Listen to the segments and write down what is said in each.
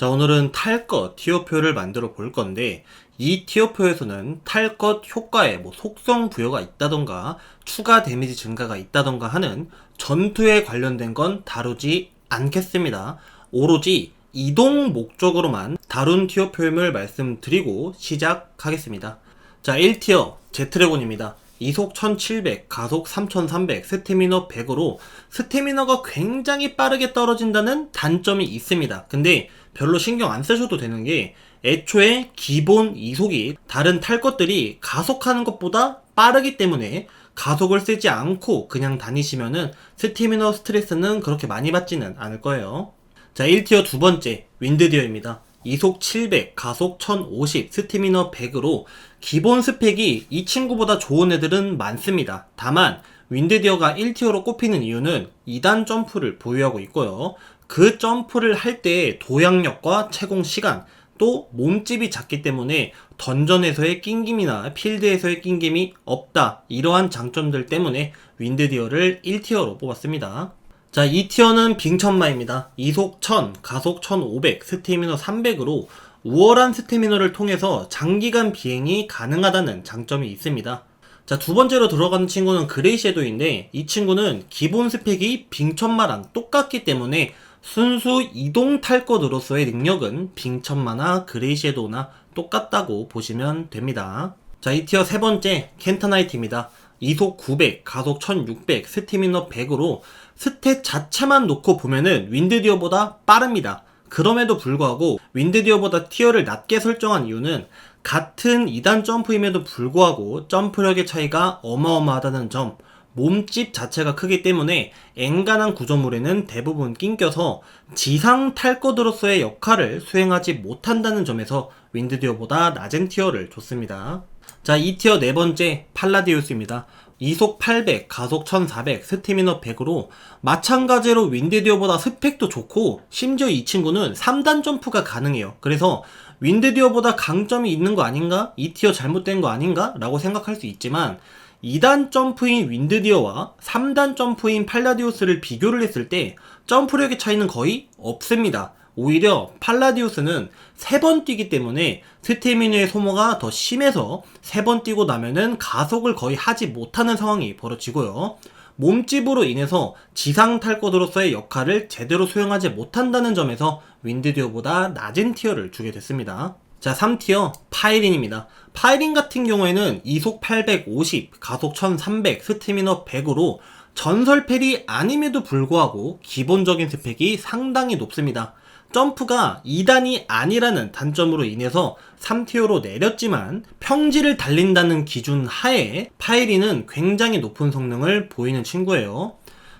자, 오늘은 탈것 티어표를 만들어 볼 건데, 이 티어표에서는 탈것 효과에 뭐 속성 부여가 있다던가, 추가 데미지 증가가 있다던가 하는 전투에 관련된 건 다루지 않겠습니다. 오로지 이동 목적으로만 다룬 티어표임을 말씀드리고 시작하겠습니다. 자, 1티어 제트레곤입니다. 이속 1700, 가속 3300, 스태미너 100으로 스태미너가 굉장히 빠르게 떨어진다는 단점이 있습니다. 근데 별로 신경 안 쓰셔도 되는 게 애초에 기본 이속이 다른 탈 것들이 가속하는 것보다 빠르기 때문에 가속을 쓰지 않고 그냥 다니시면은 스태미너 스트레스는 그렇게 많이 받지는 않을 거예요. 자, 1티어 두 번째, 윈드디어입니다. 이속 700, 가속 1050, 스태미너 100으로 기본 스펙이 이 친구보다 좋은 애들은 많습니다. 다만, 윈드디어가 1티어로 꼽히는 이유는 2단 점프를 보유하고 있고요. 그 점프를 할때 도약력과 채공 시간, 또 몸집이 작기 때문에 던전에서의 낑김이나 필드에서의 낑김이 없다. 이러한 장점들 때문에 윈드디어를 1티어로 뽑았습니다. 자, 2티어는 빙천마입니다. 이속 1000, 가속 1500, 스태미너 300으로 우월한 스태미너를 통해서 장기간 비행이 가능하다는 장점이 있습니다. 자, 두 번째로 들어가는 친구는 그레이 섀도우인데 이 친구는 기본 스펙이 빙천마랑 똑같기 때문에 순수 이동 탈 것으로서의 능력은 빙천마나 그레이 섀도우나 똑같다고 보시면 됩니다. 자, 이 티어 세 번째 켄타나이트입니다. 이속 900, 가속 1600, 스태미너 100으로 스탯 자체만 놓고 보면은 윈드디어보다 빠릅니다. 그럼에도 불구하고 윈드디어보다 티어를 낮게 설정한 이유는 같은 2단 점프임에도 불구하고 점프력의 차이가 어마어마하다는 점, 몸집 자체가 크기 때문에 앵간한 구조물에는 대부분 낑겨서 지상 탈 것으로서의 역할을 수행하지 못한다는 점에서 윈드디어보다 낮은 티어를 줬습니다. 자, 2티어 네 번째 팔라디우스입니다. 이속 800, 가속 1400, 스태미너 100으로 마찬가지로 윈드디어보다 스펙도 좋고 심지어 이 친구는 3단 점프가 가능해요. 그래서 윈드디어보다 강점이 있는 거 아닌가? 이 티어 잘못된 거 아닌가? 라고 생각할 수 있지만 2단 점프인 윈드디어와 3단 점프인 팔라디우스를 비교를 했을 때 점프력의 차이는 거의 없습니다. 오히려 팔라디우스는 3번 뛰기 때문에 스태미너의 소모가 더 심해서 3번 뛰고 나면은 가속을 거의 하지 못하는 상황이 벌어지고요. 몸집으로 인해서 지상 탈 것으로서의 역할을 제대로 수행하지 못한다는 점에서 윈드디어보다 낮은 티어를 주게 됐습니다. 자, 3티어 파이린입니다. 파이린 같은 경우에는 이속 850, 가속 1300, 스태미너 100으로 전설 펠이 아님에도 불구하고 기본적인 스펙이 상당히 높습니다. 점프가 2단이 아니라는 단점으로 인해서 3티어로 내렸지만 평지를 달린다는 기준 하에 파이리는 굉장히 높은 성능을 보이는 친구예요.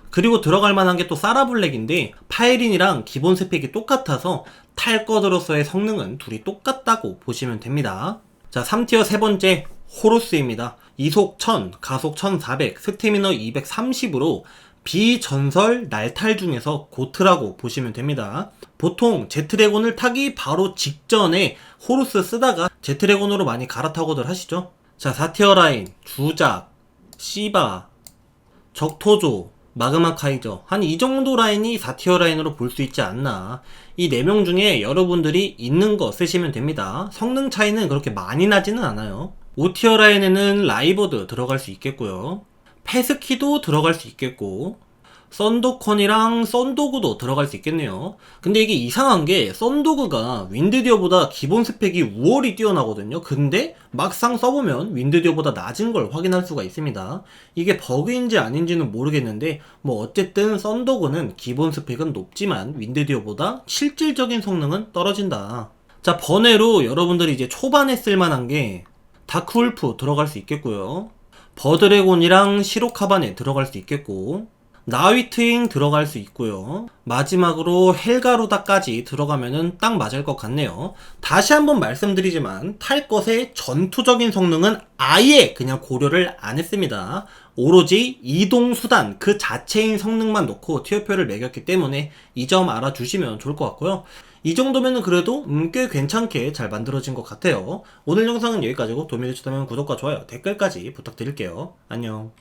그리고 들어갈 만한 게 또 사라블랙인데 파이린이랑 기본 스펙이 똑같아서 탈 것으로서의 성능은 둘이 똑같다고 보시면 됩니다. 자, 3티어 세 번째 호루스입니다. 이속 1000, 가속 1400, 스태미너 230으로 비전설 날탈 중에서 고트라고 보시면 됩니다. 보통 제트레곤을 타기 바로 직전에 호루스 쓰다가 제트레곤으로 많이 갈아타고들 하시죠. 자, 사티어 라인, 주작, 시바, 적토조, 마그마 카이저. 한 이 정도 라인이 4티어 라인으로 볼 수 있지 않나. 이 4명 중에 여러분들이 있는 거 쓰시면 됩니다. 성능 차이는 그렇게 많이 나지는 않아요. 5티어 라인에는 라이버드 들어갈 수 있겠고요 페스키도 들어갈 수 있겠고 썬도컨이랑 썬도그도 들어갈 수 있겠네요. 근데 이게 이상한 게 썬도그가 윈드디어보다 기본 스펙이 우월이 뛰어나거든요. 근데 막상 써보면 윈드디어보다 낮은 걸 확인할 수가 있습니다. 이게 버그인지 아닌지는 모르겠는데 뭐 어쨌든 썬도그는 기본 스펙은 높지만 윈드디어보다 실질적인 성능은 떨어진다. 자 번외로 여러분들이 이제 초반에 쓸만한 게 다크울프 들어갈 수 있겠고요. 버드래곤이랑 시로카반에 들어갈 수 있겠고 나위트잉 들어갈 수 있고요. 마지막으로 헬가로다까지 들어가면은 딱 맞을 것 같네요. 다시 한번 말씀드리지만 탈 것의 전투적인 성능은 아예 그냥 고려를 안 했습니다. 오로지 이동 수단 그 자체인 성능만 놓고 티어표를 매겼기 때문에 이 점 알아주시면 좋을 것 같고요. 이 정도면은 그래도 음, 꽤 괜찮게 잘 만들어진 것 같아요. 오늘 영상은 여기까지고 도움이 되셨다면 구독과 좋아요, 댓글까지 부탁드릴게요. 안녕.